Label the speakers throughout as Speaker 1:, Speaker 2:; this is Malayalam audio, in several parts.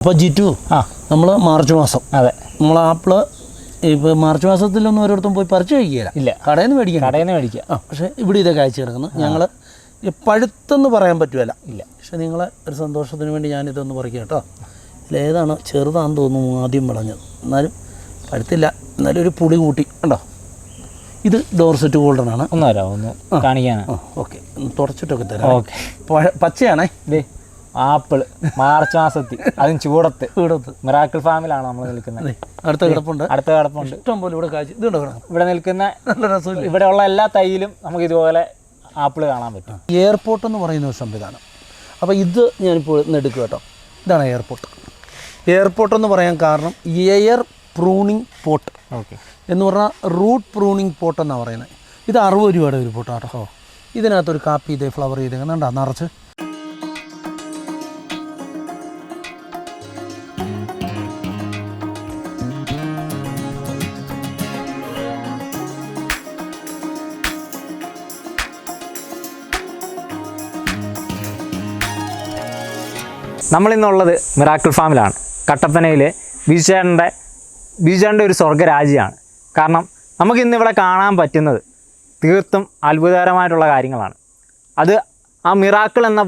Speaker 1: അപ്പോൾ ജിറ്റു
Speaker 2: ആ.
Speaker 1: നമ്മൾ മാർച്ച് മാസം.
Speaker 2: അതെ.
Speaker 1: നമ്മൾ ആപ്പിൾ ഇപ്പോൾ മാർച്ച് മാസത്തിലൊന്നും ഓരോരുത്തരും പോയി പറിച്ചു കഴിക്കുകയില്ല.
Speaker 2: ഇല്ല.
Speaker 1: കടയിൽ നിന്ന് മേടിക്കുക
Speaker 2: കടയിൽ നിന്ന് മേടിക്കുക.
Speaker 1: ആ പക്ഷേ ഇവിടെ ഇതൊക്കെ അയച്ചു കിടക്കുന്നു. ഞങ്ങൾ പഴുത്തെന്ന് പറയാൻ പറ്റുമല്ല
Speaker 2: ഇല്ല.
Speaker 1: പക്ഷെ നിങ്ങളെ ഒരു സന്തോഷത്തിന് വേണ്ടി ഞാനിതൊന്ന് പറിക്കുക കേട്ടോ. ഇതിലേതാണ് ചെറുതാന്ന് തോന്നുന്നു ആദ്യം വിളഞ്ഞത്. എന്നാലും പഴുത്തില്ല. എന്നാലും ഒരു പുളി കൂട്ടി. കണ്ടോ? ഇത് ഡോർസെറ്റ് ഗോൾഡൻ
Speaker 2: ആണ് വരാമോ ഒന്ന്
Speaker 1: കാണിക്കാനാണ് ഓക്കെ. തുടച്ചിട്ടൊക്കെ തരാം.
Speaker 2: ഓക്കെ.
Speaker 1: പച്ചയാണേ. പച്ചയാണേ
Speaker 2: ദേ ആപ്പിൾ മാർച്ച് മാസത്തിൽ. അതും ചൂടത്ത്.
Speaker 1: ചൂടത്ത്.
Speaker 2: മിറാക്കിൾ ഫാമിലാണ് നമ്മൾ നിൽക്കുന്നത്.
Speaker 1: അടുത്ത കിടപ്പുണ്ട്.
Speaker 2: അടുത്ത കിടപ്പുണ്ട്.
Speaker 1: ഇഷ്ടം പോലെ ഇവിടെ കാഴ്ച ഇതുണ്ടോ
Speaker 2: ഇവിടെ. നിൽക്കുന്ന
Speaker 1: നല്ല രസമില്ല?
Speaker 2: ഉള്ള എല്ലാ തൈയിലും നമുക്ക് ഇതുപോലെ ആപ്പിൾ കാണാൻ പറ്റും.
Speaker 1: എയർപോർട്ട് എന്ന് പറയുന്ന ഒരു സംവിധാനം. അപ്പോൾ ഇത് ഞാനിപ്പോൾ ഇന്ന് എടുക്കുക കേട്ടോ. ഇതാണ് എയർപോർട്ട്. എയർപോർട്ട് എന്ന് പറയാൻ കാരണം എയർ പ്രൂണിങ് പോട്ട്
Speaker 2: ഓക്കെ.
Speaker 1: എന്ന് പറഞ്ഞാൽ റൂട്ട് പ്രൂണിങ് പോട്ട് എന്നാണ് പറയുന്നത്. ഇത് അറുപത് രൂപയുടെ ഒരു പോട്ട് കേട്ടോ ഇതിനകത്തൊരു കാപ്പി ഇതേ ഫ്ലവർ ചെയ്തേക്കുന്നുണ്ടോ നിറച്ച്.
Speaker 2: നമ്മളിന്നുള്ളത് മിറാക്കിൾ ഫാമിലാണ്. കട്ടപ്പനയിലെ ബിജുചേട്ടന്റെ ബിജുചേട്ടന്റെ ഒരു സ്വർഗരാജ്യമാണ്. കാരണം നമുക്കിന്നിവിടെ കാണാൻ പറ്റുന്നത് തീർത്തും അത്ഭുതകരമായിട്ടുള്ള കാര്യങ്ങളാണ്. അത് ആ മിറാക്കിൾ എന്ന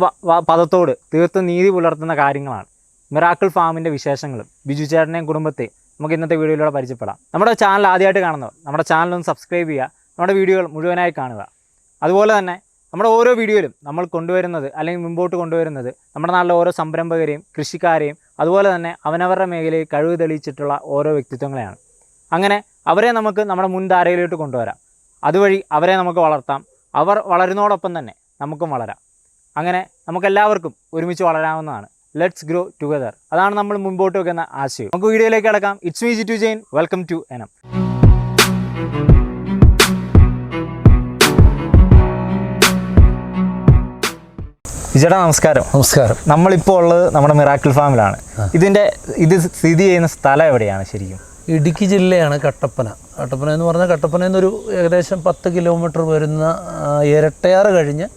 Speaker 2: പദത്തോട് തീർത്തും നീതി പുലർത്തുന്ന കാര്യങ്ങളാണ്. മിറാക്കിൾ ഫാമിന്റെ വിശേഷങ്ങളും ബിജു കുടുംബത്തെ നമുക്ക് ഇന്നത്തെ വീഡിയോയിലൂടെ പരിചയപ്പെടാം. നമ്മുടെ ചാനൽ ആദ്യമായിട്ട് കാണുന്നവർ നമ്മുടെ ചാനൽ ഒന്ന് സബ്സ്ക്രൈബ് ചെയ്യുക. നമ്മുടെ വീഡിയോകൾ മുഴുവനായി കാണുക. അതുപോലെ തന്നെ നമ്മുടെ ഓരോ വീഡിയോയിലും നമ്മൾ കൊണ്ടുവരുന്നത് അല്ലെങ്കിൽ മുമ്പോട്ട് കൊണ്ടുവരുന്നത് നമ്മുടെ നാട്ടിലെ ഓരോ സംരംഭകരെയും കൃഷിക്കാരെയും അതുപോലെ തന്നെ അവനവരുടെ മേഖലയിൽ കഴിവ് തെളിയിച്ചിട്ടുള്ള ഓരോ വ്യക്തിത്വങ്ങളെയാണ്. അങ്ങനെ അവരെ നമുക്ക് നമ്മുടെ മുൻധാരയിലോട്ട് കൊണ്ടുവരാം. അതുവഴി അവരെ നമുക്ക് വളർത്താം. അവർ വളരുന്നതോടൊപ്പം തന്നെ നമുക്കും വളരാം. അങ്ങനെ നമുക്കെല്ലാവർക്കും ഒരുമിച്ച് വളരാവുന്നതാണ്. ലെറ്റ്സ് ഗ്രോ ടുഗദർ അതാണ് നമ്മൾ മുമ്പോട്ട് വെക്കുന്ന ആശയം. നമുക്ക് വീഡിയോയിലേക്ക് കിടക്കാം. It's me to Jain welcome to Enam വിജയുടെ നമസ്കാരം.
Speaker 1: നമസ്കാരം.
Speaker 2: നമ്മളിപ്പോൾ ഉള്ളത് നമ്മുടെ മിറാക്കിൾ ഫാമിലാണ്. ഇതിന്റെ ഇത് സ്ഥിതി ചെയ്യുന്ന സ്ഥലം എവിടെയാണ് ശരിക്കും?
Speaker 1: ഇടുക്കി ജില്ലയാണ് കട്ടപ്പന. കട്ടപ്പന എന്ന് പറഞ്ഞാൽ കട്ടപ്പന എന്നൊരു ഏകദേശം പത്ത് കിലോമീറ്റർ വരുന്ന ഇരട്ടയാറ് കഴിഞ്ഞ്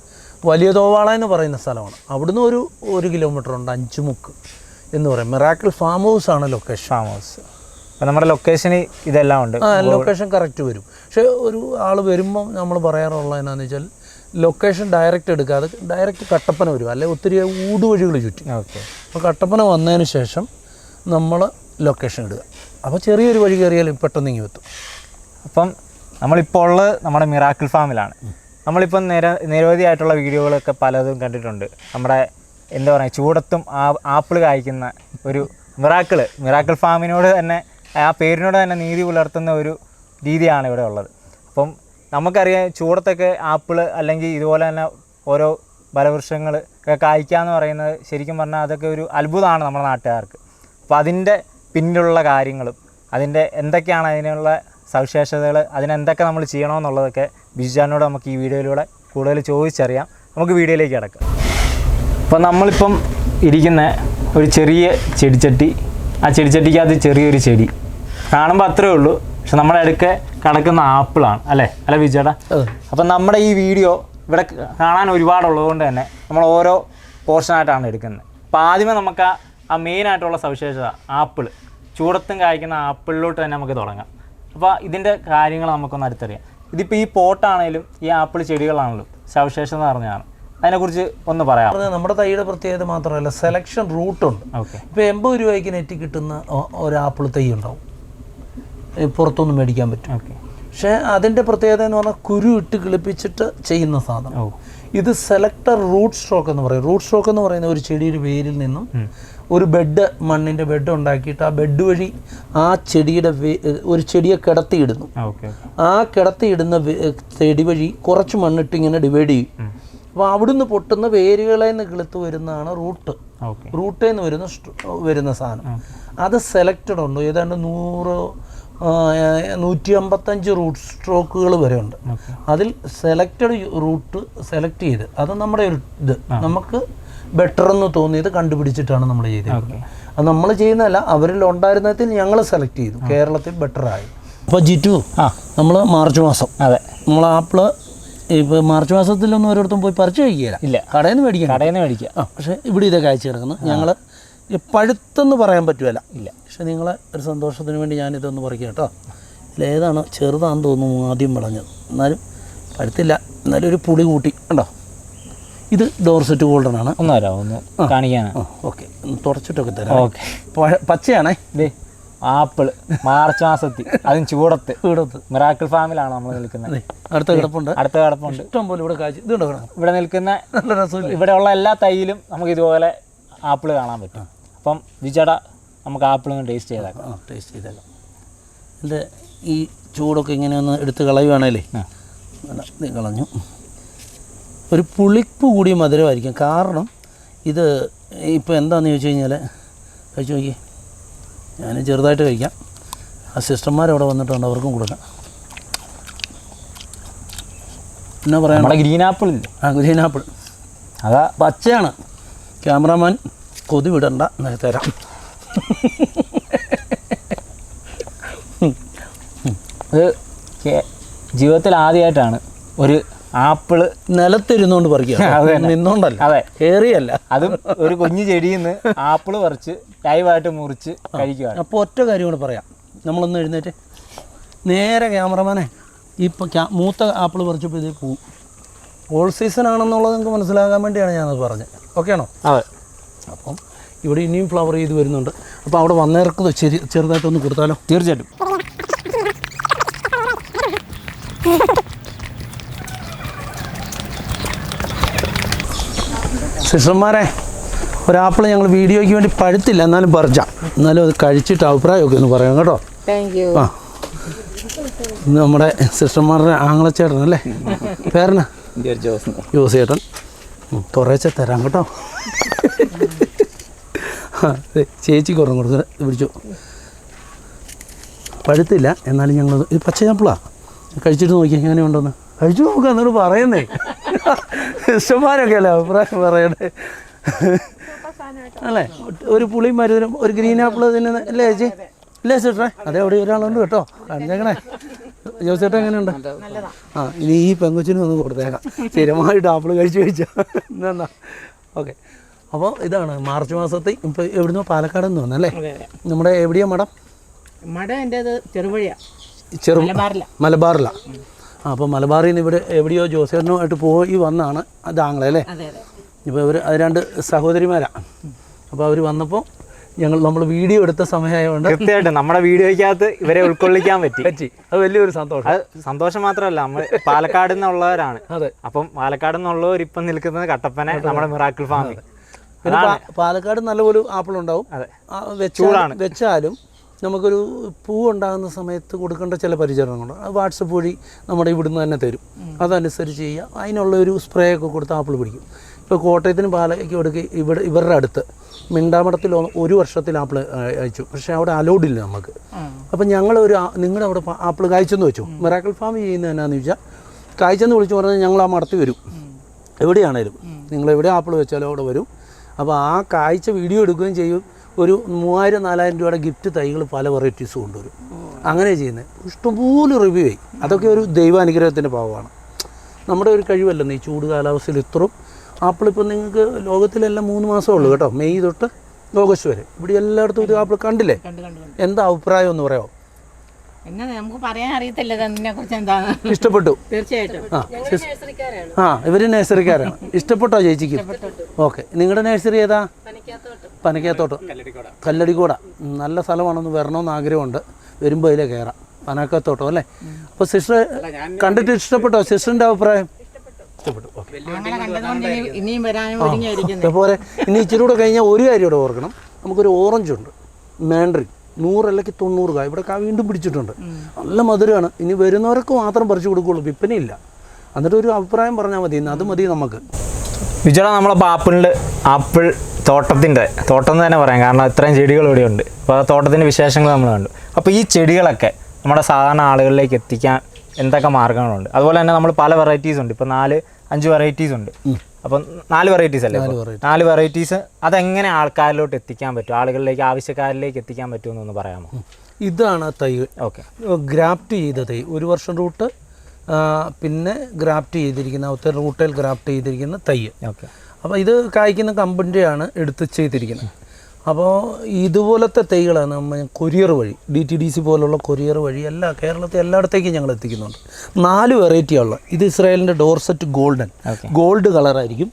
Speaker 1: വലിയ തോവാള എന്ന് പറയുന്ന സ്ഥലമാണ്. അവിടുന്ന് ഒരു ഒരു കിലോമീറ്റർ ഉണ്ട് അഞ്ചുമുക്ക് എന്ന് പറയും. മിറാക്കിൾ ഫാം ഹൗസ് ആണ് ലൊക്കേഷൻ.
Speaker 2: Farm house. അപ്പം നമ്മുടെ ലൊക്കേഷൻ ഇതെല്ലാം ഉണ്ട്.
Speaker 1: ആ ലൊക്കേഷൻ കറക്റ്റ് വരും. പക്ഷേ ഒരു ആൾ വരുമ്പം നമ്മൾ പറയാറുള്ള എന്നാന്ന് വെച്ചാൽ ലൊക്കേഷൻ ഡയറക്റ്റ് എടുക്കാതെ ഡയറക്റ്റ് കട്ടപ്പന വരും. അല്ലെങ്കിൽ ഒത്തിരി ഊടുവഴികൾ ചുറ്റി.
Speaker 2: ഓക്കെ.
Speaker 1: അപ്പോൾ കട്ടപ്പന വന്നതിന് ശേഷം നമ്മൾ ലൊക്കേഷൻ ഇടുക. അപ്പോൾ ചെറിയൊരു വഴി കയറിയാൽ പെട്ടെന്ന് ഇങ്ങനെ എത്തും.
Speaker 2: അപ്പം നമ്മളിപ്പോൾ ഉള്ളത് നമ്മുടെ മിറാക്കിൾ ഫാമിലാണ്. നമ്മളിപ്പം നിര നിരവധിയായിട്ടുള്ള വീഡിയോകളൊക്കെ പലതും കണ്ടിട്ടുണ്ട്. നമ്മുടെ എന്താ പറയുക ചൂടത്തും ആ ആപ്പിൾ കായ്ക്കുന്ന ഒരു മിറാക്കിൾ. മിറാക്കിൾ ഫാമിനോട് തന്നെ ആ പേരിനോട് തന്നെ നീതി പുലർത്തുന്ന ഒരു രീതിയാണ് ഇവിടെ ഉള്ളത്. അപ്പം നമുക്കറിയാം ചൂടത്തൊക്കെ ആപ്പിൾ അല്ലെങ്കിൽ ഇതുപോലെ തന്നെ ഓരോ ഫലവൃക്ഷങ്ങൾ ഒക്കെ കായ്ക്കുക എന്ന് പറയുന്നത് ശരിക്കും പറഞ്ഞാൽ അതൊക്കെ ഒരു അത്ഭുതമാണ് നമ്മുടെ നാട്ടുകാർക്ക്. അപ്പോൾ അതിന്റെ പിന്നിലുള്ള കാര്യങ്ങളും അതിന്റെ എന്തൊക്കെയാണ് അതിനുള്ള സവിശേഷതകൾ അതിനെന്തൊക്കെ നമ്മൾ ചെയ്യണമെന്നുള്ളതൊക്കെ ബിജുജാനോട് നമുക്ക് ഈ വീഡിയോയിലൂടെ കൂടുതൽ ചോദിച്ചറിയാം. നമുക്ക് വീഡിയോയിലേക്ക് കിടക്കാം. അപ്പോൾ നമ്മളിപ്പം ഇരിക്കുന്ന ഒരു ചെറിയ ചെടിച്ചട്ടി ആ ചെടിച്ചട്ടിക്കകത്ത് ചെറിയൊരു ചെടി. കാണുമ്പോൾ അത്രേ ഉള്ളൂ. പക്ഷെ നമ്മുടെ കിടക്കുന്ന ആപ്പിളാണ് അല്ലേ? അല്ല വിജയടാ
Speaker 1: അപ്പൊ
Speaker 2: അപ്പം നമ്മുടെ ഈ വീഡിയോ ഇവിടെ കാണാൻ ഒരുപാടുള്ളത് കൊണ്ട് തന്നെ നമ്മൾ ഓരോ പോർഷനായിട്ടാണ് എടുക്കുന്നത്. അപ്പോൾ ആദ്യമേ നമുക്ക് ആ മെയിൻ ആയിട്ടുള്ള സവിശേഷത ആപ്പിൾ ചൂടത്തും കായ്ക്കുന്ന ആപ്പിളിലോട്ട് തന്നെ നമുക്ക് തുടങ്ങാം. അപ്പോൾ ഇതിന്റെ കാര്യങ്ങൾ നമുക്കൊന്ന് അടുത്തറിയാം. ഇതിപ്പോൾ ഈ പോട്ടാണേലും ഈ ആപ്പിൾ ചെടികളാണല്ലോ സവിശേഷത പറഞ്ഞതാണ് അതിനെക്കുറിച്ച് ഒന്ന് പറയാം.
Speaker 1: നമ്മുടെ തൈയുടെ പ്രത്യേകത മാത്രമല്ല സെലക്ഷൻ റൂട്ടുണ്ട്
Speaker 2: ഇപ്പൊ
Speaker 1: ഇപ്പോൾ എൺപത് രൂപയ്ക്ക് നെറ്റ് കിട്ടുന്ന ഒരു ആപ്പിൾ തൈ ഉണ്ടാവും. ഈ പുറത്തൊന്നും മേടിക്കാൻ പറ്റും. പക്ഷേ അതിന്റെ പ്രത്യേകത എന്ന് പറഞ്ഞാൽ കുരു ഇട്ട് കിളിപ്പിച്ചിട്ട് ചെയ്യുന്ന സാധനം. ഇത് സെലക്ടർ റൂട്ട് സ്ട്രോക്ക് എന്ന് പറയും. റൂട്ട് സ്ട്രോക്ക് എന്ന് പറയുന്ന ഒരു ചെടിയുടെ വേരിൽ നിന്നും ഒരു ബെഡ് മണ്ണിന്റെ ബെഡ് ഉണ്ടാക്കിയിട്ട് ആ ബെഡ് വഴി ആ ചെടിയുടെ ഒരു ചെടിയെ കിടത്തിയിടുന്നു. ആ കിടത്തിയിടുന്ന ചെടി വഴി കുറച്ച് മണ്ണിട്ട് ഇങ്ങനെ ഡിവൈഡ് ചെയ്യും. അപ്പോൾ അവിടുന്ന് പൊട്ടുന്ന വേരുകളെ നിന്ന് കിളുത്ത് വരുന്നതാണ് റൂട്ട്
Speaker 2: റൂട്ടേന്ന്
Speaker 1: റൂട്ടിൽ നിന്ന് വരുന്ന വരുന്ന സാധനം. അത് സെലക്റ്റഡ് ഉണ്ടോ? ഏതാണ്ട് നൂറ് നൂറ്റി അമ്പത്തഞ്ച് റൂട്ട് സ്ട്രോക്കുകൾ വരെ ഉണ്ട് അതിൽ സെലക്റ്റഡ് റൂട്ട് സെലക്ട് ചെയ്ത് അത് നമ്മുടെ ഒരു ഇത്. നമുക്ക് ബെറ്റർ എന്ന് തോന്നിയത് കണ്ടുപിടിച്ചിട്ടാണ് നമ്മൾ ചെയ്തത് അത് നമ്മൾ ചെയ്യുന്നതല്ല അവരിൽ ഉണ്ടായിരുന്നതിൽ ഞങ്ങൾ സെലക്ട് ചെയ്തു. കേരളത്തിൽ ബെറ്റർ ആയി. അപ്പോൾ ജിറ്റു
Speaker 2: ആ.
Speaker 1: നമ്മൾ മാർച്ച് മാസം.
Speaker 2: അതെ.
Speaker 1: നമ്മൾ ആപ്പിൾ ഇപ്പോൾ മാർച്ച് മാസത്തിലൊന്നും ഓരോരുത്തരും പോയി പറിച്ചു കഴിക്കുകയില്ല.
Speaker 2: ഇല്ല.
Speaker 1: കടയിൽ നിന്ന് മേടിക്കണം
Speaker 2: കടയിൽ നിന്ന് മേടിക്കുക.
Speaker 1: ആ പക്ഷേ ഇവിടെ ഇതൊക്കെ അയച്ചു കിടക്കുന്നു ഞങ്ങൾ പഴുത്തെന്ന് പറയാൻ പറ്റുമല്ല ഇല്ല. പക്ഷെ നിങ്ങളെ ഒരു സന്തോഷത്തിന് വേണ്ടി ഞാനിതൊന്ന് പറിക്കാം കേട്ടോ. ഇതിലേതാണ് ചെറുതാണെന്ന് തോന്നുന്നു ആദ്യം വിളഞ്ഞത്. എന്നാലും പഴുത്തില്ല. എന്നാലും ഒരു പുളി കൂട്ടി. കണ്ടോ? ഇത് ഡോർസെറ്റ് ഗോൾഡൻ
Speaker 2: ആണ്. വരാമോ ഒന്ന് കാണിക്കാനാ.
Speaker 1: ഓക്കെ. തുടച്ചിട്ടൊക്കെ തരാം.
Speaker 2: ഓക്കെ.
Speaker 1: പച്ചയാണേ?
Speaker 2: ദേ ആപ്പിൾ മാർച്ച് മാസത്തിൽ. അതും ചൂടത്ത്.
Speaker 1: ഇവിടത്ത്
Speaker 2: മിറാക്കിൾ ഫാമിലാണ് നമ്മൾ നിൽക്കുന്നത്.
Speaker 1: അടുത്ത കിടപ്പുണ്ട്.
Speaker 2: അടുത്ത കിടപ്പുണ്ട്.
Speaker 1: ഇഷ്ടം പോലെ ഇവിടെ കാഴ്ച.
Speaker 2: ഇവിടെ നിൽക്കുന്ന
Speaker 1: നല്ല രസമില്ല?
Speaker 2: ഇവിടെയുള്ള എല്ലാ തൈയിലും നമുക്ക് ഇതുപോലെ ആപ്പിൾ കാണാൻ പറ്റും. അപ്പം വിജട നമുക്ക് ആപ്പിൾ ഒന്ന് ടേസ്റ്റ് ചെയ്തേക്കാം.
Speaker 1: ആ ടേസ്റ്റ് ചെയ്തേക്കാം. എന്റെ ഈ ചൂടൊക്കെ ഇങ്ങനെ ഒന്ന് എടുത്ത് കളയുവാണേലേ. ഇത് കളഞ്ഞു. ഒരു പുളിപ്പ് കൂടിയ മധുരമായിരിക്കും. കാരണം ഇത് ഇപ്പോൾ എന്താണെന്ന് ചോദിച്ചു കഴിഞ്ഞാൽ കഴിച്ചു നോക്കി ഞാൻ ചെറുതായിട്ട് കഴിക്കാം. ആ സിസ്റ്റർമാർ അവിടെ വന്നിട്ടുണ്ട് അവർക്കും കൊടുക്കാം. എന്നാ
Speaker 2: പറയാം? ഗ്രീൻ ആപ്പിൾ ഇല്ലേ
Speaker 1: ആ ഗ്രീൻ ആപ്പിൾ.
Speaker 2: അതാ
Speaker 1: പച്ചയാണ്. ക്യാമറാമാൻ കൊതി വിടണ്ട തരാം.
Speaker 2: ഇത് ജീവിതത്തിൽ ആദ്യമായിട്ടാണ് ഒരു ആപ്പിൾ
Speaker 1: നിലത്തിരുന്നുകൊണ്ട് പറിക്കുക. നിന്നോണ്ടല്ല.
Speaker 2: അതെ.
Speaker 1: കയറിയല്ല
Speaker 2: അതും ഒരു കുഞ്ഞു ചെടിയിൽ നിന്ന് ആപ്പിൾ പറിച്ച് ലൈവായിട്ട് മുറിച്ച് കഴിക്കുകയാണ്
Speaker 1: അപ്പോൾ ഒറ്റ കാര്യം കൂടെ പറയാം. നമ്മളൊന്ന് എഴുന്നേറ്റ്. നേരെ ക്യാമറമാനെ ഇപ്പം ക്യാ മൂത്ത ആപ്പിൾ പറിച്ചപ്പോൾ ഇത് പോവും. ഓൾ സീസൺ ആണെന്നുള്ളത് നിങ്ങൾക്ക് മനസ്സിലാകാൻ വേണ്ടിയാണ് ഞാനത് പറഞ്ഞത്. ഓക്കെ ആണോ
Speaker 2: അതെ.
Speaker 1: അപ്പം ഇവിടെ ഇനിയും ഫ്ലവർ ചെയ്ത് വരുന്നുണ്ട്. അപ്പോൾ അവിടെ വന്നേർക്ക് ചെറിയ ചെറുതായിട്ടൊന്ന് കൊടുത്താലോ?
Speaker 2: തീർച്ചയായിട്ടും.
Speaker 1: സിസ്റ്റർമാരെ ഒരാപ്പിൾ ഞങ്ങൾ വീഡിയോയ്ക്ക് വേണ്ടി പഴുത്തില്ല. എന്നാലും പറിച്ചാം. എന്നാലും അത് കഴിച്ചിട്ട് അഭിപ്രായമൊക്കെ ഒന്ന് പറയാം കേട്ടോ. ആ. ഇന്ന് നമ്മുടെ സിസ്റ്റർമാരുടെ ആങ്ങളച്ചേട്ടൻ അല്ലേ? പേരന ജോസ് ചേട്ടൻ. കുറേശ്ശെ തരാം കേട്ടോ. ആ, ചേച്ചി ഒരെണ്ണം കൊടുത്ത് പിടിച്ചു. പഴുത്തില്ല എന്നാലും ഞങ്ങൾ ഇത് പച്ചയാപ്പിളാ കഴിച്ചിട്ട് നോക്കി എങ്ങനെ ഉണ്ടെന്ന്. കഴിച്ചു നോക്കുക എന്നോട് പറയുന്നേ. സിസ്റ്റർമാരൊക്കെ അല്ലേ അഭിപ്രായം പറയണേ. അല്ലേ? ഒരു പുളി മരുന്നും ഒരു ഗ്രീൻ ആപ്പിൾ തന്നെ അല്ലേ ചേച്ചി? അല്ലേ ചേട്ടേ അതെ അവിടെ ഒരാളുണ്ട് കേട്ടോ. കാണിച്ചേക്കണേ ജോസേട്ടൻ എങ്ങനെയുണ്ട്? ആ ഇനി ഈ പെങ്കൊച്ചിനും ഒന്ന് കൊടുത്തേക്കാം. സ്ഥിരമായിട്ട് ആപ്പിൾ കഴിച്ചു കഴിച്ചാ. എന്നാ. ഓക്കെ. അപ്പോൾ ഇതാണ് മാർച്ച് മാസത്തെ ഇപ്പോൾ എവിടുന്നോ പാലക്കാട് നിന്ന് വന്നല്ലേ? നമ്മുടെ എവിടെയാ മഠം?
Speaker 3: മഠം എന്റെത് ചെറുവഴിയാ.
Speaker 1: ചെറു
Speaker 3: മലബാറില.
Speaker 1: മലബാറിലാണ് അപ്പോൾ മലബാറിൽ നിന്ന് ഇവിടെ എവിടെയോ ജോസേട്ടനുമായിട്ട് പോയി വന്നാണ് അത് അല്ലേ?
Speaker 3: അതെ അതെ.
Speaker 1: ഇപ്പോൾ ഇവർ അത് രണ്ട് സഹോദരിമാരാണ് അപ്പോൾ അവർ വന്നപ്പോൾ ഞങ്ങൾ നമ്മൾ വീഡിയോ എടുത്ത സമയമായതുകൊണ്ട്
Speaker 2: തീർച്ചയായിട്ടും നമ്മുടെ വീഡിയോയ്ക്കകത്ത് ഇവരെ ഉൾക്കൊള്ളിക്കാൻ പറ്റി.
Speaker 1: പറ്റി. അത് വലിയൊരു സന്തോഷം.
Speaker 2: അത് സന്തോഷം മാത്രമല്ല നമ്മൾ പാലക്കാട് നിന്നുള്ളവരാണ്.
Speaker 1: അതെ.
Speaker 2: അപ്പം പാലക്കാട് നിന്നുള്ളവർ ഇപ്പം നിൽക്കുന്നത് കട്ടപ്പന നമ്മുടെ മിറാക്കിൾ ഫാമിൽ
Speaker 1: പിന്നെ പാലക്കാട് നല്ലപോലെ ആപ്പിൾ ഉണ്ടാവും വെച്ചാലും വെച്ചാലും നമുക്കൊരു പൂ ഉണ്ടാകുന്ന സമയത്ത് കൊടുക്കേണ്ട ചില പരിചരണങ്ങളുണ്ട്. അത് വാട്സപ്പ് വഴി നമ്മുടെ ഇവിടുന്ന് തന്നെ തരും. അതനുസരിച്ച് ചെയ്യുക. അതിനുള്ള ഒരു സ്പ്രേ ഒക്കെ കൊടുത്ത് ആപ്പിൾ പിടിക്കും. ഇപ്പോൾ കോട്ടയത്തിന് പാലയ്ക്ക് കൊടുക്കുക ഇവിടെ ഇവരുടെ അടുത്ത് മിണ്ടാമടത്തിൽ ഒരു വർഷത്തിൽ ആപ്പിൾ അയച്ചു. പക്ഷെ അവിടെ അലൗഡ് ഇല്ല നമുക്ക്. അപ്പം ഞങ്ങൾ ഒരു നിങ്ങളുടെ അവിടെ ആപ്പിൾ കായ്ച്ചെന്ന് വെച്ചു? മെറാക്കൽ ഫാം ചെയ്യുന്നത് എന്നാന്ന് ചോദിച്ചാൽ കായ്ച്ചെന്ന് വിളിച്ചു പറഞ്ഞാൽ ഞങ്ങൾ ആ മടത്തി വരും. എവിടെയാണേലും. നിങ്ങൾ എവിടെ ആപ്പിൾ വെച്ചാലും അവിടെ വരും. അപ്പോൾ ആ കാഴ്ച വീഡിയോ എടുക്കുകയും ചെയ്യും. ഒരു മൂവായിരം നാലായിരം രൂപയുടെ ഗിഫ്റ്റ് തൈകൾ പല വെറൈറ്റീസ് കൊണ്ടുവരും. അങ്ങനെ ചെയ്യുന്നത് ഇഷ്ടംപോലെ റിവ്യൂ ആയി. അതൊക്കെ ഒരു ദൈവാനുഗ്രഹത്തിന്റെ ഭാവമാണ് നമ്മുടെ ഒരു കഴിവല്ലെന്ന് ഈ ചൂട് കാലാവസ്ഥയിൽ ഇത്രയും? ആപ്പിൾ ഇപ്പം നിങ്ങൾക്ക് ലോകത്തിലെല്ലാം മൂന്ന് മാസമേ ഉള്ളൂ കേട്ടോ. മെയ് തൊട്ട് ഓഗസ്റ്റ് വരെ. ഇവിടെ എല്ലായിടത്തും ഇത് ആപ്പിൾ കണ്ടില്ലേ?
Speaker 3: കണ്ടു കണ്ടു കണ്ടു.
Speaker 1: എന്താ അഭിപ്രായം എന്ന് പറയാമോ?
Speaker 3: എന്നാ നമുക്ക് പറയാൻ അറിയത്തില്ല ഇതിനെ കുറിച്ച് എന്താണ്?
Speaker 1: ഇഷ്ടപ്പെട്ടു.
Speaker 3: തീർച്ചയായിട്ടും.
Speaker 1: ആ ആ ഇവർ നഴ്സറിക്കാരാണ്. ഇഷ്ടപ്പെട്ടോ ചേച്ചിക്ക്? ഓക്കെ. നിങ്ങളുടെ നഴ്സറി ഏതാ? പനക്കത്തോട്ട്. കല്ലടിക്കോട. നല്ല സ്ഥലമാണെന്ന് വരണമെന്ന് ആഗ്രഹമുണ്ട്. വരുമ്പോൾ അതിലെ കയറാം പനക്കാത്തോട്ടോ അല്ലേ? അപ്പോൾ സിസ്റ്റർ കണ്ടിട്ട് ഇഷ്ടപ്പെട്ടോ? സിസ്റ്ററിന്റെ അഭിപ്രായം? ഇഷ്ടപ്പെട്ടു. ഓക്കെ. അതുപോലെ ഇനി ഇച്ചിരി കൂടെ കഴിഞ്ഞാൽ ഒരു കാര്യം ഇവിടെ ഓർക്കണം. നമുക്കൊരു ഓറഞ്ച് ഉണ്ട് മാൻഡ്രിൻ. നൂറല്ലെങ്കിൽ തൊണ്ണൂറ് കായ ഇവിടെ കാ വീണ്ടും പിടിച്ചിട്ടുണ്ട്. നല്ല മധുരമാണ് ഇനി വരുന്നവർക്ക് മാത്രം പറിച്ചു കൊടുക്കുകയുള്ളൂ. വിൽപ്പനയില്ല. എന്നിട്ട് ഒരു അഭിപ്രായം പറഞ്ഞാൽ മതി. അത് മതി നമുക്ക്.
Speaker 2: വിജയ നമ്മളപ്പോൾ ആപ്പിളിന്റെ ആപ്പിൾ തോട്ടത്തിന്റെ തോട്ടം എന്ന് തന്നെ പറയാം. കാരണം ഇത്രയും ചെടികൾ ഇവിടെ ഉണ്ട്. അപ്പോൾ ആ തോട്ടത്തിന്റെ വിശേഷങ്ങൾ നമ്മൾ കണ്ടു. അപ്പോൾ ഈ ചെടികളൊക്കെ നമ്മുടെ സാധാരണ ആളുകളിലേക്ക് എത്തിക്കാൻ എന്തൊക്കെ മാർഗങ്ങളുണ്ട്? അതുപോലെ തന്നെ നമ്മൾ പല വെറൈറ്റീസ് ഉണ്ട്. ഇപ്പോൾ നാല് അഞ്ച് വെറൈറ്റീസ് ഉണ്ട്. അപ്പം നാല് വെറൈറ്റീസ് അല്ലേ? നാല് വെറൈറ്റീസ് അതെങ്ങനെ ആൾക്കാരിലോട്ട് എത്തിക്കാൻ പറ്റും? ആളുകളിലേക്ക് ആവശ്യക്കാരിലേക്ക് എത്തിക്കാൻ പറ്റുമെന്നൊന്ന് പറയാമോ?
Speaker 1: ഇതാണ് തൈ.
Speaker 2: ഓക്കെ.
Speaker 1: ഗ്രാഫ്റ്റ് ചെയ്ത തൈ. ഒരു വർഷം റൂട്ട് പിന്നെ ഗ്രാഫ്റ്റ് ചെയ്തിരിക്കുന്ന ഒത്തിരി റൂട്ടിൽ ഗ്രാഫ്റ്റ് ചെയ്തിരിക്കുന്ന തൈ.
Speaker 2: ഓക്കെ.
Speaker 1: അപ്പോൾ ഇത് കായ്ക്കുന്ന കമ്പിന്റെയാണ് എടുത്ത് ചെയ്തിരിക്കുന്നത്. അപ്പോൾ ഇതുപോലത്തെ തൈകളാണ് നമ്മൾ കൊറിയർ വഴി ഡി ടി ഡി സി പോലുള്ള കൊറിയർ വഴി എല്ലാ കേരളത്തിൽ എല്ലായിടത്തേക്കും ഞങ്ങൾ എത്തിക്കുന്നുണ്ട്. നാല് വെറൈറ്റിയുള്ള ഇത് ഇസ്രായേലിന്റെ ഡോർസെറ്റ് ഗോൾഡൻ. ഗോൾഡ് കളറായിരിക്കും.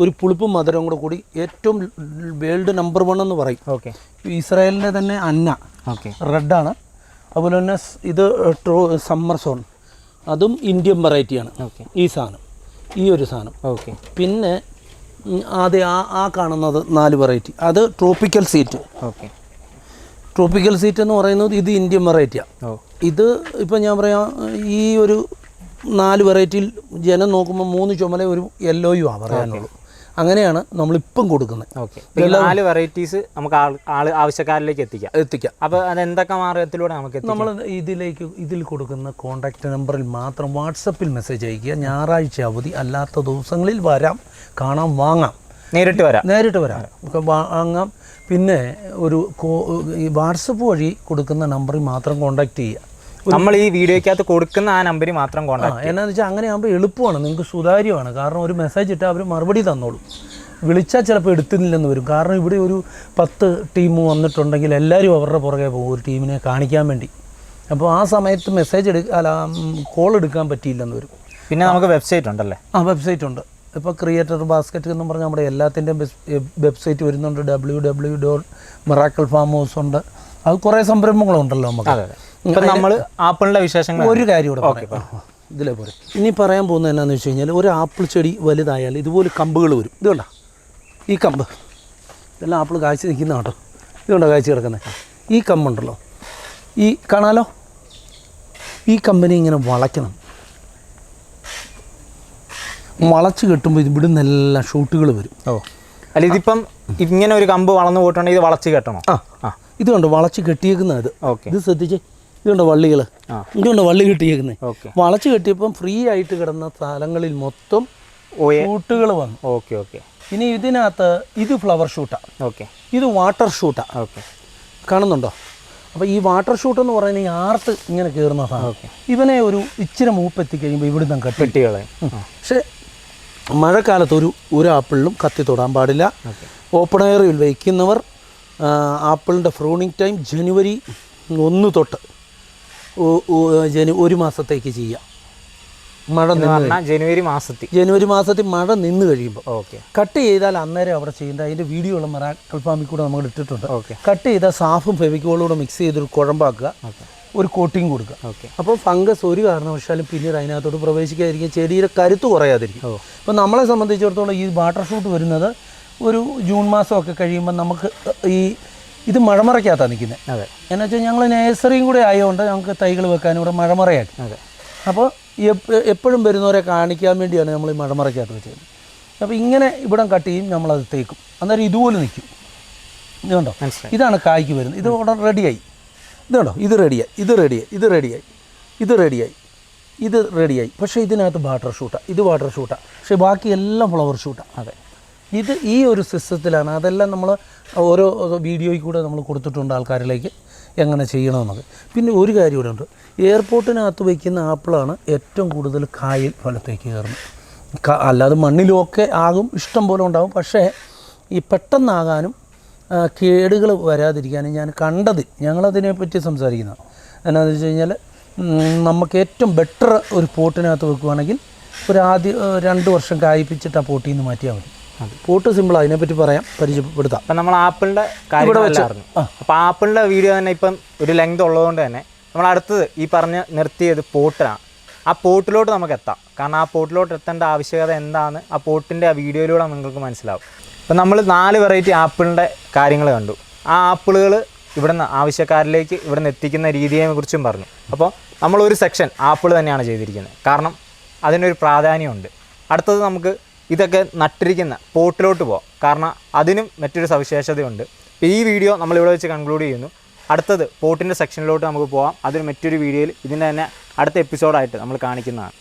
Speaker 1: ഒരു പുളിപ്പും മധുരവും കൂടെ കൂടി ഏറ്റവും വേൾഡ് നമ്പർ വൺ എന്ന് പറയും.
Speaker 2: ഓക്കെ.
Speaker 1: ഇസ്രായേലിന്റെ തന്നെ അന്ന.
Speaker 2: ഓക്കെ.
Speaker 1: റെഡാണ്. അതുപോലെ തന്നെ ഇത് ട്രോ സമ്മർ സോൺ. അതും ഇന്ത്യൻ വെറൈറ്റിയാണ്
Speaker 2: ഓക്കെ.
Speaker 1: ഈ സാധനം. ഈ ഒരു സാധനം.
Speaker 2: ഓക്കെ.
Speaker 1: പിന്നെ ആദ്യം ആ ആ കാണുന്നത് നാല് വെറൈറ്റി അത് tropical seat
Speaker 2: okay
Speaker 1: tropical seat എന്ന് പറയുന്നത് ഇത് ഇന്ത്യൻ വെറൈറ്റിയാണ് ഇത് ഇപ്പം ഞാൻ പറയാം ഈ ഒരു നാല് വെറൈറ്റിയിൽ ജനം നോക്കുമ്പോൾ മൂന്ന് ചുമല ഒരു യെല്ലോയും ആ പറയാനുള്ളൂ. അങ്ങനെയാണ് നമ്മളിപ്പം കൊടുക്കുന്നത്.
Speaker 2: ഓക്കെ. നാല് വെറൈറ്റീസ് നമുക്ക് ആൾ ആവശ്യക്കാരിലേക്ക് എത്തിക്കാം.
Speaker 1: എത്തിക്കാം.
Speaker 2: അപ്പോൾ അത് എന്തൊക്കെ മാർഗത്തിലൂടെ നമുക്ക്
Speaker 1: നമ്മൾ ഇതിലേക്ക് ഇതിൽ കൊടുക്കുന്ന കോൺടാക്റ്റ് നമ്പറിൽ മാത്രം വാട്സപ്പിൽ മെസ്സേജ് അയക്കുക ഞായറാഴ്ച അവധി അല്ലാത്ത ദിവസങ്ങളിൽ വരാം. കാണാം വാങ്ങാം.
Speaker 2: നേരിട്ട് വരാം.
Speaker 1: നേരിട്ട് വരാം. വാങ്ങാം. പിന്നെ ഒരു വാട്സപ്പ് വഴി കൊടുക്കുന്ന നമ്പറിൽ മാത്രം കോൺടാക്റ്റ് ചെയ്യുക.
Speaker 2: നമ്മൾ ഈ വീഡിയോക്കകത്ത് കൊടുക്കുന്ന ആ നമ്പർ മാത്രം കോൺടാക്ട്
Speaker 1: എന്നാന്ന് വെച്ചാൽ അങ്ങനെ ആകുമ്പോൾ എളുപ്പമാണ്. നിങ്ങൾക്ക് സുതാര്യമാണ്. കാരണം ഒരു മെസ്സേജ് ഇട്ടാൽ അവർ മറുപടി തന്നോളൂ. വിളിച്ചാൽ ചിലപ്പോൾ എടുത്തില്ലെന്ന് വരും. കാരണം ഇവിടെ ഒരു പത്ത് ടീം വന്നിട്ടുണ്ടെങ്കിൽ എല്ലാവരും അവരുടെ പുറകെ പോകും ഒരു ടീമിനെ കാണിക്കാൻ വേണ്ടി. അപ്പോൾ ആ സമയത്ത് മെസ്സേജ് എടുക്കുക അല്ല കോൾ എടുക്കാൻ പറ്റിയില്ലെന്ന് വരും.
Speaker 2: പിന്നെ നമുക്ക് വെബ്സൈറ്റ് ഉണ്ടല്ലേ?
Speaker 1: ആ വെബ്സൈറ്റ് ഉണ്ട്. ഇപ്പോൾ ക്രിയേറ്റർ ബാസ്ക്കറ്റ് എന്ന് പറഞ്ഞാൽ നമ്മുടെ എല്ലാത്തിന്റെയും വെബ്സൈറ്റ് വരുന്നുണ്ട്. W W dot miracle farm house ഉണ്ട്. അത് കുറേ സംരംഭങ്ങളുണ്ടല്ലോ നമുക്ക്.
Speaker 2: ഇപ്പം നമ്മൾ ആപ്പിളിന്റെ വിശേഷങ്ങൾ
Speaker 1: ഒരു കാര്യം കൂടെ ഓക്കെ ഇതിലേ പോലെ. ഇനി പറയാൻ പോകുന്നത് എന്നാന്ന് വെച്ച് കഴിഞ്ഞാൽ ഒരു ആപ്പിൾ ചെടി വലുതായാൽ ഇതുപോലെ കമ്പുകൾ വരും. ഇത് കണ്ടോ? ഈ കമ്പ്. ഇതെല്ലാം ആപ്പിൾ കാഴ്ച നിൽക്കുന്ന കേട്ടോ ഇത് കണ്ടോ കാഴ്ച കിടക്കുന്നത് ഈ കമ്പുണ്ടല്ലോ. ഈ കാണാലോ? ഈ കമ്പനി ഇങ്ങനെ വളയ്ക്കണം. വളച്ച് കെട്ടുമ്പോൾ ഇവിടെ നിന്നെല്ലാം ഷൂട്ടുകൾ വരും.
Speaker 2: ഓ. അല്ല ഇതിപ്പം ഇങ്ങനെ ഒരു കമ്പ് വളർന്നു പോയിട്ടുണ്ടെങ്കിൽ ഇത് വളച്ച് കെട്ടണം?
Speaker 1: ആ.
Speaker 2: ആ.
Speaker 1: ഇത് കണ്ടോ? വളച്ച് കെട്ടിയേക്കുന്നത്
Speaker 2: ഓക്കെ.
Speaker 1: ഇത് ശ്രദ്ധിച്ചേ. ഇത് കണ്ടോ വള്ളികൾ ഇതുണ്ട് വള്ളി കെട്ടിയേക്കുന്നത് വളച്ച് കെട്ടിയപ്പം ഫ്രീ ആയിട്ട് കിടന്ന സ്ഥലങ്ങളിൽ മൊത്തം ഷൂട്ടുകൾ വന്നു.
Speaker 2: Okay okay.
Speaker 1: ഇനി ഇതിനകത്ത് ഇത് ഫ്ലവർ ഷൂട്ടാണ്
Speaker 2: ഓക്കെ.
Speaker 1: ഇത് വാട്ടർ ഷൂട്ടാണ്
Speaker 2: ഓക്കെ.
Speaker 1: കാണുന്നുണ്ടോ? അപ്പോൾ ഈ വാട്ടർ ഷൂട്ട് എന്ന് പറയുന്നത് ഈ ആർത്ത് ഇങ്ങനെ കയറുന്ന സാധനം. ഇവനെ ഒരു ഇച്ചിരി മൂപ്പെത്തി കഴിയുമ്പോൾ ഇവിടുന്ന് കെട്ടി.
Speaker 2: പെട്ടികളെ
Speaker 1: പക്ഷേ മഴക്കാലത്ത് ഒരു ഒരു ആപ്പിളിലും കത്തി തൊടാൻ പാടില്ല. ഓപ്പൺ എയറിൽ വയ്ക്കുന്നവർ ആപ്പിളിന്റെ ഫ്രൂണിങ് ടൈം ജനുവരി ഒന്ന് തൊട്ട് ഒരു മാസത്തേക്ക് ചെയ്യാം. മഴ നിന്ന്
Speaker 2: ജനുവരി മാസത്തിൽ.
Speaker 1: ജനുവരി മാസത്തിൽ മഴ നിന്ന് കഴിയുമ്പോൾ
Speaker 2: ഓക്കെ.
Speaker 1: കട്ട് ചെയ്താൽ അന്നേരം അവിടെ ചെയ്യേണ്ട അതിന്റെ വീഡിയോ ഉള്ള മറാക്കൽ ഫാമിൽ കൂടെ നമ്മൾ ഇട്ടിട്ടുണ്ട്.
Speaker 2: ഓക്കെ.
Speaker 1: കട്ട് ചെയ്താൽ സാഫും ഫെവിക്കോളൂടെ മിക്സ് ചെയ്തൊരു കുഴമ്പാക്കുക. ഒരു കോട്ടിങ് കൊടുക്കുക.
Speaker 2: ഓക്കെ.
Speaker 1: അപ്പോൾ ഫംഗസ് ഒരു കാരണവശാലും പിന്നീട് അതിനകത്തോട്ട് പ്രവേശിക്കാതിരിക്കും ചെടിയുടെ കരുത്ത് കുറയാതിരിക്കും അപ്പോൾ നമ്മളെ സംബന്ധിച്ചിടത്തോളം ഈ വാട്ടർ ഷൂട്ട് വരുന്നത് ഒരു ജൂൺ മാസമൊക്കെ കഴിയുമ്പോൾ നമുക്ക് ഈ ഇത് മഴമറയ്ക്കകത്താണ് നിൽക്കുന്നത്
Speaker 2: അതെ.
Speaker 1: എന്നു വെച്ചാൽ ഞങ്ങൾ നേഴ്സറിയും കൂടെ ആയതുകൊണ്ട് ഞങ്ങൾക്ക് തൈകൾ വെക്കാനും ഇവിടെ മഴമറയാക്കി.
Speaker 2: അതെ.
Speaker 1: അപ്പോൾ എപ്പ- എപ്പോഴും വരുന്നവരെ കാണിക്കാൻ വേണ്ടിയാണ് നമ്മൾ ഈ മഴമറയ്ക്കകത്ത് വെച്ചത് അപ്പോൾ ഇങ്ങനെ ഇവിടം കട്ട് ചെയ്യും നമ്മളത് തേക്കും. അന്നേരം ഇതുപോലെ നിൽക്കും.
Speaker 2: ഇതുണ്ടോ
Speaker 1: ഇതാണ് കായ്ക്ക് വരുന്നത്. ഇത് ഉടൻ റെഡിയായി ഇതുണ്ടോ ഇത് റെഡിയായി ഇത് റെഡിയായി ഇത് റെഡിയായി ഇത് റെഡിയായി ഇത് റെഡിയായി പക്ഷേ ഇതിനകത്ത് വാട്ടർ ഷൂട്ടാണ് ഇത് വാട്ടർ ഷൂട്ടാണ് പക്ഷേ ബാക്കി എല്ലാം ഫ്ലവർ ഷൂട്ടാണ്
Speaker 2: അതെ.
Speaker 1: ഇത് ഈ ഒരു സിസ്റ്റത്തിലാണ്. അതെല്ലാം നമ്മൾ ഓരോ വീഡിയോയിൽ കൂടെ നമ്മൾ കൊടുത്തിട്ടുണ്ട് ആൾക്കാരിലേക്ക് എങ്ങനെ ചെയ്യണമെന്നത്. പിന്നെ ഒരു കാര്യം ഇവിടെ ഉണ്ട്. എയർപോർട്ടിനകത്ത് വയ്ക്കുന്ന ആപ്പിളാണ് ഏറ്റവും കൂടുതൽ കായൽ ഫലത്തേക്ക് കയറുന്നത്. അല്ലാതെ മണ്ണിലുമൊക്കെ ആകും ഇഷ്ടം പോലെ ഉണ്ടാകും പക്ഷേ ഈ പെട്ടെന്നാകാനും കേടുകൾ വരാതിരിക്കാനും ഞാൻ കണ്ടത് ഞങ്ങളതിനെപ്പറ്റി സംസാരിക്കുന്നത് എന്നാന്ന് വെച്ച് കഴിഞ്ഞാൽ നമുക്ക് ഏറ്റവും ബെറ്റർ ഒരു പോട്ടിനകത്ത് വെക്കുകയാണെങ്കിൽ ഒരു ആദ്യ രണ്ട് വർഷം കായ്പിച്ചിട്ട് ആ പോട്ടിൽ നിന്ന് മാറ്റിയാൽ മതി. പോട്ട് സിമ്പിൾ അതിനെപ്പറ്റി പറയാം പരിചയപ്പെടുത്താം.
Speaker 2: അപ്പം നമ്മൾ ആപ്പിളിന്റെ വെച്ചായിരുന്നു അപ്പോൾ ആപ്പിളിന്റെ വീഡിയോ തന്നെ ഇപ്പം ഒരു ലെങ്ത് ഉള്ളതുകൊണ്ട് തന്നെ നമ്മൾ അടുത്തത് ഈ പറഞ്ഞ് നിർത്തിയത് പോട്ടിലാണ് ആ പോട്ടിലോട്ട് നമുക്ക് എത്താം. കാരണം ആ പോട്ടിലോട്ട് എത്തേണ്ട ആവശ്യകത എന്താണ് ആ പോട്ടിന്റെ ആ വീഡിയോയിലൂടെ നിങ്ങൾക്ക് മനസ്സിലാവും. അപ്പം നമ്മൾ നാല് വെറൈറ്റി ആപ്പിളിന്റെ കാര്യങ്ങൾ കണ്ടു. ആ ആപ്പിളുകൾ ഇവിടുന്ന് ആവശ്യക്കാരിലേക്ക് ഇവിടുന്ന് എത്തിക്കുന്ന രീതിയെ കുറിച്ചും പറഞ്ഞു. അപ്പോൾ നമ്മളൊരു സെക്ഷൻ ആപ്പിൾ തന്നെയാണ് ചെയ്തിരിക്കുന്നത്. കാരണം അതിനൊരു പ്രാധാന്യമുണ്ട്. അടുത്തത് നമുക്ക് ഇതൊക്കെ നട്ടിരിക്കുന്ന പോട്ടിലോട്ട് പോകാം കാരണം അതിനും മറ്റൊരു സവിശേഷതയുണ്ട്. അപ്പോൾ ഈ വീഡിയോ നമ്മളിവിടെ വെച്ച് കൺക്ലൂഡ് ചെയ്യുന്നു. അടുത്തത് പോട്ടിന്റെ സെക്ഷനിലോട്ട് നമുക്ക് പോകാം അതിന് മറ്റൊരു വീഡിയോയിൽ ഇതിന്റെ തന്നെ അടുത്ത എപ്പിസോഡായിട്ട് നമ്മൾ കാണിക്കുന്നതാണ്.